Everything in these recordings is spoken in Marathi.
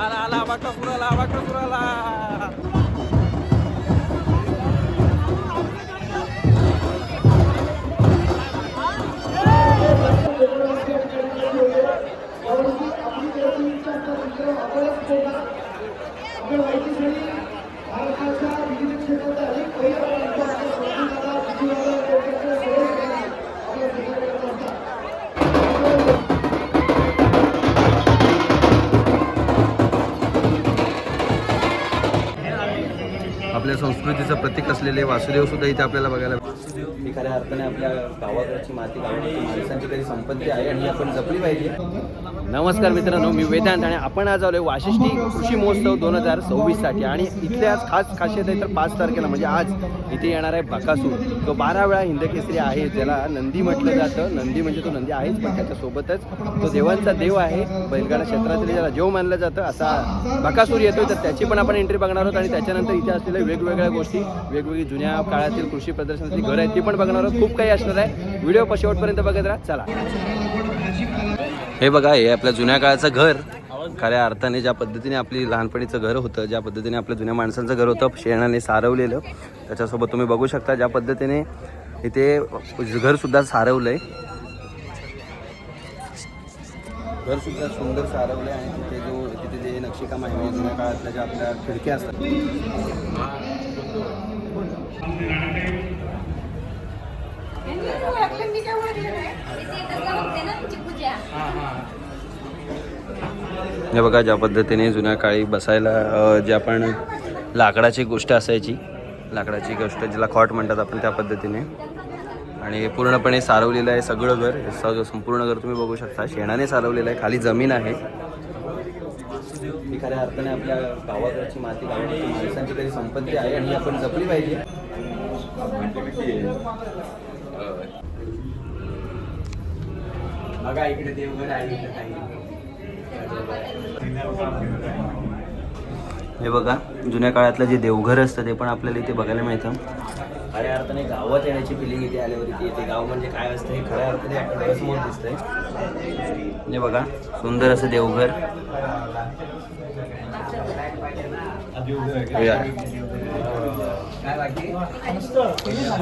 आला आला बाकासुराला बाकासुराला आपल्या आलेले वासुदेव सुद्धा इथे आपल्याला बघायला ही खऱ्या अर्थाने आपल्या गावाकडची माती गावाकडची माणसांची काही संपत्ती आहे आणि ही आपण जपली पाहिजे. नमस्कार मित्रांनो मी वेदांत आणि आपण आज आलोय वाशिष्ठी कृषी महोत्सव दोन हजार सव्वीससाठी. आणि इथले आज खास खासियत आहे तर पाच तारखेला म्हणजे आज इथे येणार आहे बकासूर. तो बारा वेळा हिंदकेसरी आहे ज्याला नंदी म्हटलं जातं. नंदी म्हणजे तो नंदी आहेच पण त्याच्यासोबतच तो देवांचा देव आहे. बैलगाडा क्षेत्रातील ज्याला देव मानलं जातं असा बकासूर येतोय. तर त्याची पण आपण एंट्री बघणार आहोत. आणि त्याच्यानंतर इथे असलेल्या वेगवेगळ्या गोष्टी वेगवेगळी जुन्या काळातील कृषी प्रदर्शनाची घर आहेत. ती पण बघणार आहोत. खूप काही असणार आहे. व्हिडिओ शेवटपर्यंत बघत राहा. चला. हे बघा हे आपल्या जुन्या काळाचं घर. खऱ्या अर्थाने ज्या पद्धतीने आपली लहानपणीचं घर होतं ज्या पद्धतीने आपल्या जुन्या माणसांचं घर होतं शेणाने सारवलेलं त्याच्यासोबत तुम्ही बघू शकता ज्या पद्धतीने इथे घरसुद्धा सारवलं आहे घरसुद्धा सुंदर सारवलं आहे आणि तिथे जो तिथे जे नक्षीकाम आहे जुन्या काळातल्या ज्या आपल्या खिडक्या असतात. हे बघा ज्या पद्धतीने जुन्या काळी बसायला जे आपण लाकडाची गोष्ट असायची लाकडाची गोष्ट जिला खॉट म्हणतात आपण त्या पद्धतीने. आणि हे पूर्णपणे सारवलेलं आहे सगळं घर हे संपूर्ण घर तुम्ही बघू शकता. शेणाने सारवलेलं आहे खाली जमीन आहे. खऱ्या अर्थाने आपल्या गावाकडची माती गावाकडची माणसांची काही संपत्ती आहे आणि आपण जपली पाहिजे. बघा इकडे देवघर आहे इकडे काही हे बघा जुन्या काळातलं जे देवघर असतं ते पण आपल्याला इथे बघायला मिळतं. खऱ्या अर्थाने गावात येण्याची फिलिंग इथे आल्यावर इथे येते. गाव म्हणजे काय असतं हे खऱ्या अर्थाने आपल्याला समोर दिसतंय. हे बघा सुंदर असं देवघर.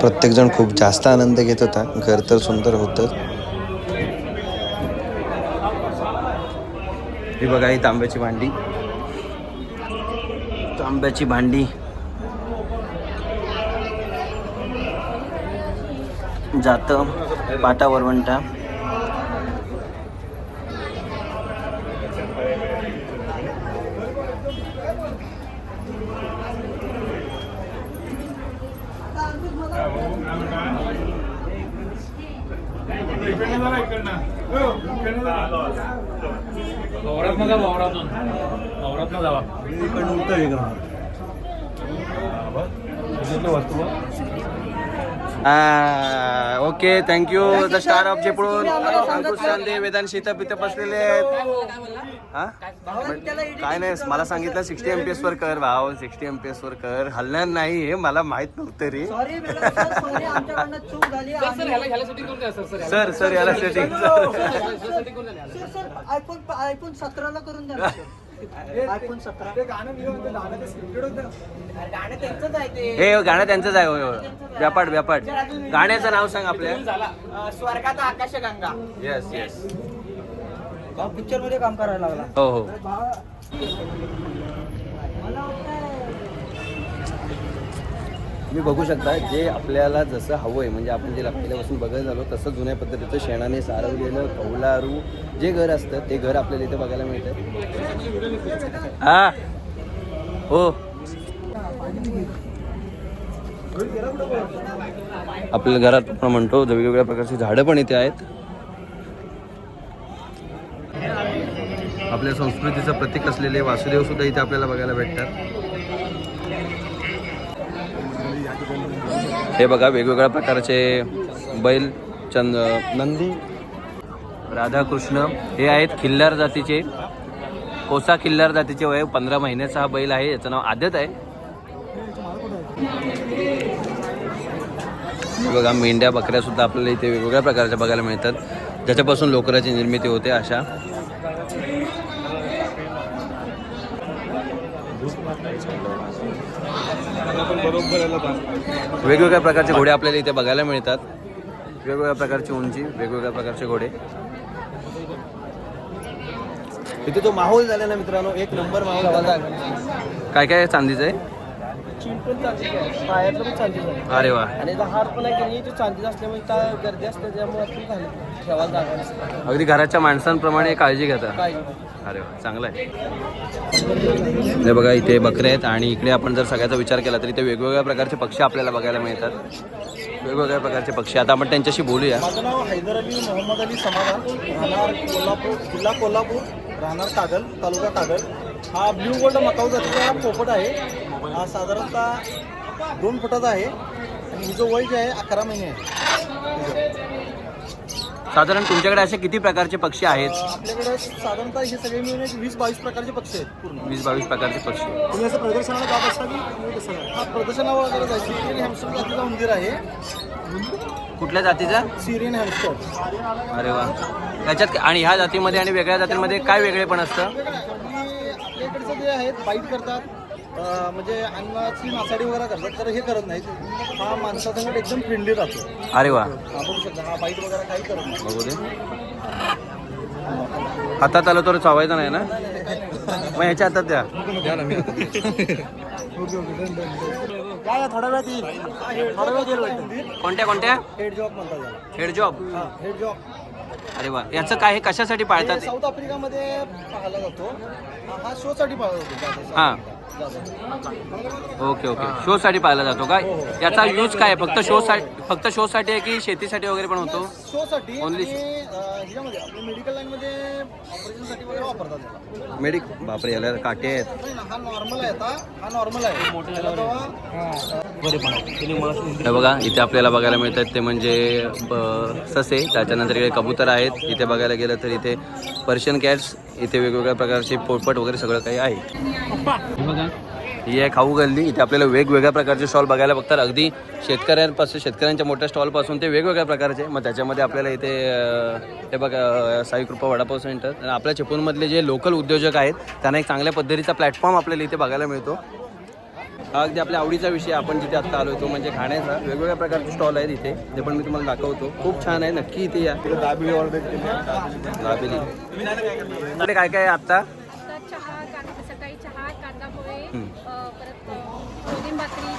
प्रत्येकजण खूप जास्त आनंद घेत होता. घर तर सुंदर होतं ही बघा ही तांब्याची भांडी. तांब्याची भांडी. जातं पाटा वरवंटा गौरातनं जा वावरातून गौरातनं जावा. इकडनं उत्तर एक राहणार वस्तू okay thank you the star of Chiplun Ankush Chande Vedant शीता पित बसलेले आहेत. हा? काय नाही मला सांगितलं सिक्स्टी एम पी एस वर कर भाव सिक्स्टी एम पी एस वर कर. हलणार नाही हे मला माहीत नव्हतं रे. सॉरी सॉरी आमच्याकडनं चूक झाली. आम्ही- सर सर याला setting sir sir iPhone iPhone सतराला करून द्या. आयफोन सतरा. गाणं त्यांचंच आहे ते. हे गाणं त्यांचंच आहे होय, होय. व्यापाट व्यापाट गाण्याचं नाव सांग आपल्या स्वर्गात आकाशगंगा येस येस पिक्चरमध्ये काम करायला लागला. हो हो. तुम्ही बघू शकता जे आपल्याला जसं हवं आहे म्हणजे आपण जे पहिल्यापासून बघत झालो तसं जुन्या पद्धतीचं शेणाने सारवलेलं कौलारू जे घर असतं ते घर आपल्याला इथे बघायला मिळतं. हा. हो. आपल्या घरात आपण म्हणतो वेगवेगळ्या प्रकारची झाडं पण इथे आहेत. आपल्या संस्कृतीचं प्रतीक असलेले वासुदेव सुद्धा इथे आपल्याला बघायला भेटतात. हे बघा वेगवेगळ्या प्रकारचे बैल चंद नंदी राधाकृष्ण हे आहेत खिल्लार जातीचे. कोसा खिल्लार जातीचे वय पंधरा महिन्याचा हा बैल आहे याचं नाव आदत आहे. बघा मेंढ्या बकऱ्या सुद्धा आपल्याला इथे वेगवेगळ्या प्रकारच्या बघायला मिळतात. ज्याच्यापासून लोकराची निर्मिती होते अशा वेगवेगळ्या प्रकारचे घोडे आपल्याला इथे बघायला मिळतात. वेगवेगळ्या प्रकारची उंची वेगवेगळ्या प्रकारचे घोडे. इथे तो माहोल झाला ना मित्रांनो एक नंबर माहोल झाला. काय काय चांदीचं आहे? अरे वा. आणि हार पण आहे की नाही ते चांदीच असल्यामुळे त्या गर्दी असते त्यामुळे ठेवायला जागा अगदी घराच्या माणसांप्रमाणे काळजी घेता. काय अरे वा चांगलं आहे. हे बघा इथे बकरे आहेत आणि इकडे आपण जर सगळ्याचा विचार केला तर इथे वेगवेगळ्या प्रकारचे पक्षी आपल्याला बघायला मिळतात. वेगवेगळ्या प्रकारचे पक्षी. आता आपण त्यांच्याशी बोलूया. माझं नाव हैदर अली मोहम्मद अली समाधान राहणार कोल्हापूर जिल्हा कोल्हापूर राहणार कागल तालुका कागल. हा ब्ल्यू गोल्ड मकाऊ जातीचा पोपट आहे. हा साधारणतः दोन फुटाचा आहे आणि हिचं वय जे आहे अकरा महिने आहे. साधारण तुमच्याकडे असे किती प्रकारचे पक्षी आहेत? आपल्याकडे साधारणतः हे सगळे मिळून एक वीस बावीस प्रकारचे पक्षी आहेत पूर्ण. वीस बावीस प्रकारचे पक्षी. तुम्ही असं प्रदर्शनाला जात असता की तुम्ही कसं काय? हा प्रदर्शनाला वगैरे जायचं. सिरियन हॅमस्टर जातीचा मंदिर आहे. कुठल्या जातीचा? सिरियन हॅमस्टर अरे वा. त्याच्यात आणि ह्या जातीमध्ये आणि वेगळ्या जातींमध्ये काय वेगळे पण असतं? आपल्या इकडचं जे आहेत बाईट करतात. म्हणजे अन्नाची नासाडी वगैरे करतात तर हे करत नाहीत. हा माणसासंगत एकदम फ्रेंडली राहतो. अरे वा. हा बघू शकता हा बाईट वगैरे काही करत नाही. बघू दे. हातात आलं तर चावायचं नाही ना? मग ह्याच्या हातात द्या. काय थोड्या वेळात येईल. थोड्या वेळात येईल वाटतं. कोणत्या कोणत्या? हेड जॉब म्हणतात हेड जॉब हेड जॉब अरे वा. याचं काय हे कशासाठी पाळतात हे साऊथ आफ्रिकामध्ये पाहिला जातो. हा- हा शो साठी पाहिला जातो. हा. Okay okay. शो साठी पाळला जातो का? याचा यूज काय? आहे? फक्त शो साठी फक्त शो साठी आहे की शेतीसाठी वगैरे पण होतो? शो साठी Only आणि अं, ह्याच्यामध्ये आपल्या मेडिकल लाईन मध्ये ऑपरेशनसाठी वगैरे वापरतात याला. मेडिक बापरे याला काटे आहेत. नाही ना, हा नॉर्मल आहे आता. हा नॉर्मल आहे. त्याला तेव्हा हे बघा इथे आपल्याला बघायला मिळतात ते म्हणजे ब- ससे त्याच्यानंतर इकडे कबूतर आहेत. इथे बघायला गेलं तर इथे पर्शियन कॅट्स इथे वेगवेगळ्या प्रकारचे पोटपट वगैरे सगळं काही आहे. बघा ही आहे खाऊ गल्ली. इथे आपल्याला वेगवेगळ्या प्रकारचे स्टॉल बघायला बघतात. अगदी शेतकऱ्यांपासून शेतकऱ्यांच्या मोठ्या स्टॉलपासून ते वेगवेगळ्या प्रकारचे. मग त्याच्यामध्ये आपल्याला इथे ते हे बघा साईकृपा साई कृपा वडापाव सेंटर आणि आपल्या चिपळूणमधले जे लोकल उद्योजक आहेत त्यांना एक चांगल्या पद्धतीचा प्लॅटफॉर्म आपल्याला इथे बघायला मिळतो. हा अगदी आपल्या आवडीचा विषय आपण जिथे आत्ता आलो तो म्हणजे खाण्याचा. वेगवेगळ्या प्रकारचे स्टॉल आहेत इथे ते पण मी तुम्हाला दाखवतो. खूप छान आहे नक्की इथे या. दाबेली ऑर्डर दाबेली. काय काय आहे आत्ता? सकाळी चहा कांदा पोहे हं. परत भाकरी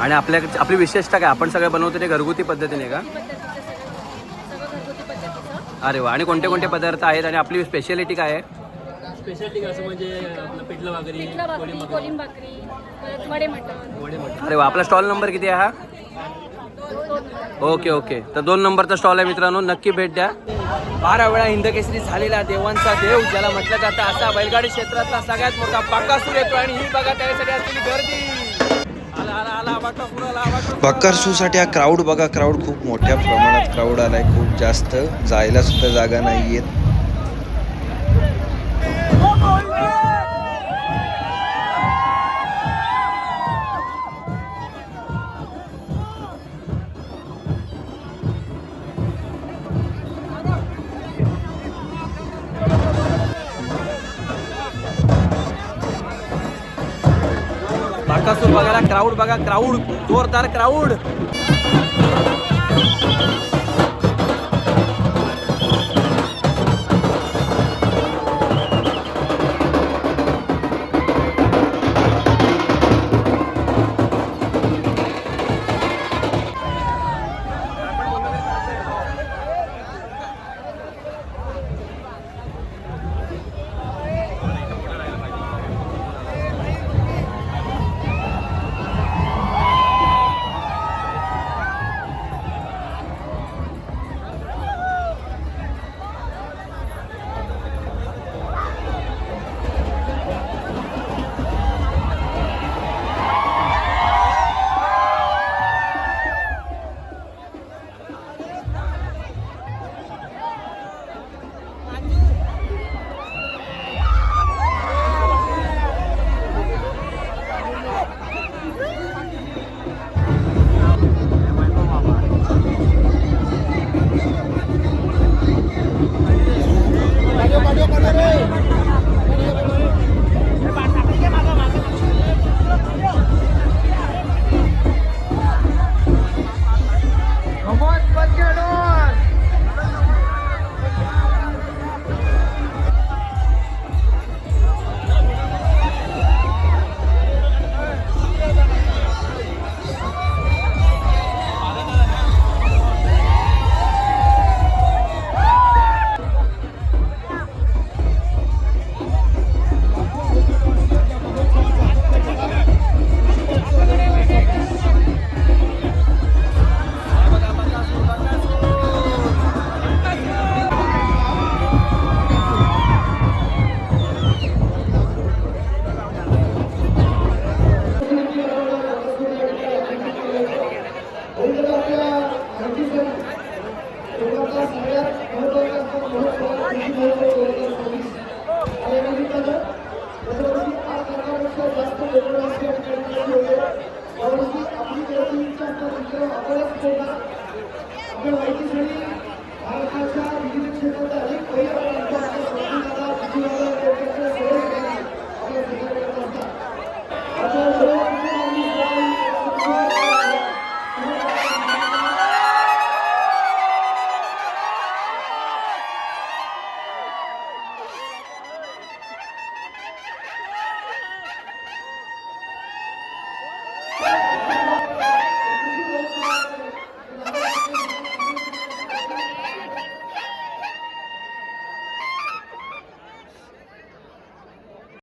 आणि आपल्या आपली विशेषता काय? आपण सगळं बनवतो ते घरगुती पद्धतीने का? अरे वा आणि कोणते कोणते पदार्थ आहेत आणि आपली स्पेशालिटी काय आहे? पिठलं भाकरी कोलिम भाकरी परत वडे मटण. अरे वा आपला स्टॉल नंबर किती आहे हा? Okay okay. तर दोन नंबरचा स्टॉल आहे मित्रांनो नक्की भेट द्या. बारा वेळा हिंदकेसरी झालेला देवांचा देव ज्याला म्हटलं जातं असा बैलगाडी क्षेत्रातला सगळ्यात मोठा बाकासूर येतो आणि ही बघा त्यासाठी असलेली गर्दी. आला आला आला बाकासूर आला बाकासूर. बक्करसाठी हा क्राऊड बघा क्राऊड खूप मोठ्या प्रमाणात क्राऊड आलाय खूप जास्त. जायला सुद्धा जागा नाहीयेत. बाकासूर बघायला क्राऊड बघा क्राऊड जोरदार क्राऊड